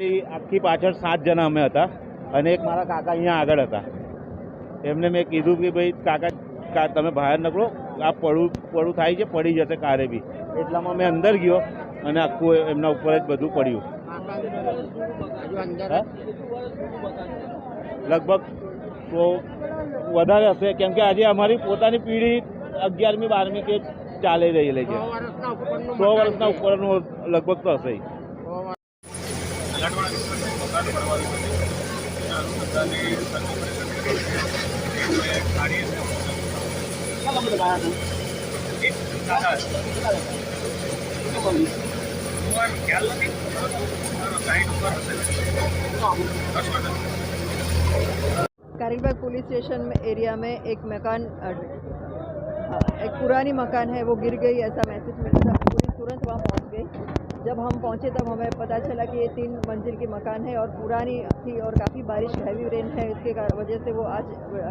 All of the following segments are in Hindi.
આખી પાછળ સાત જણા અમે હતા અને એક મારા કાકા અહીંયા આગળ હતા. એમને મેં કીધું કે ભાઈ કાકા તમે બહાર નીકળો. આ પડું પડું થાય છે પડી જશે કારે બી. એટલામાં મેં અંદર ગયો અને આખું એમના ઉપર જ બધું પડ્યું. લગભગ સો વધારે હશે કેમ કે આજે અમારી પોતાની પેઢી અગિયારમી બારમી કે ચાલી રહેલી છે. સો વર્ષના ઉપરનું લગભગ તો હશે. ઈ. कारिलबाग पुलिस स्टेशन में एरिया में एक मकान एक पुरानी मकान है, वो गिर गई, ऐसा मैसेज मिला था। पुलिस तुरंत वहाँ पहुँच गई। जब हम पहुँचे, तब हमें पता चला कि ये तीन मंजिल की मकान है और पुरानी थी और काफ़ी बारिश हैवी रेन है। इसके वजह से वो आज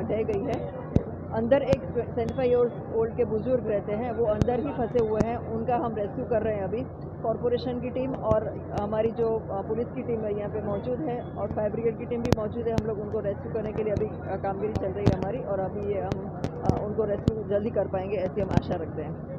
ढह गई है। अंदर एक सेवेंटी फाइव ईयर्स ओल्ड के बुज़ुर्ग रहते हैं। वो अंदर ही फंसे हुए हैं। उनका हम रेस्क्यू कर रहे हैं अभी। कॉरपोरेशन की टीम और हमारी जो पुलिस की टीम है, यहाँ पे मौजूद है। और फायर ब्रिगेड की टीम भी मौजूद है। हम लोग उनको रेस्क्यू करने के लिए अभी कामगिरी चल रही है हमारी। और अभी ये हम उनको रेस्क्यू जल्दी कर पाएँगे ऐसी हम आशा रखते हैं।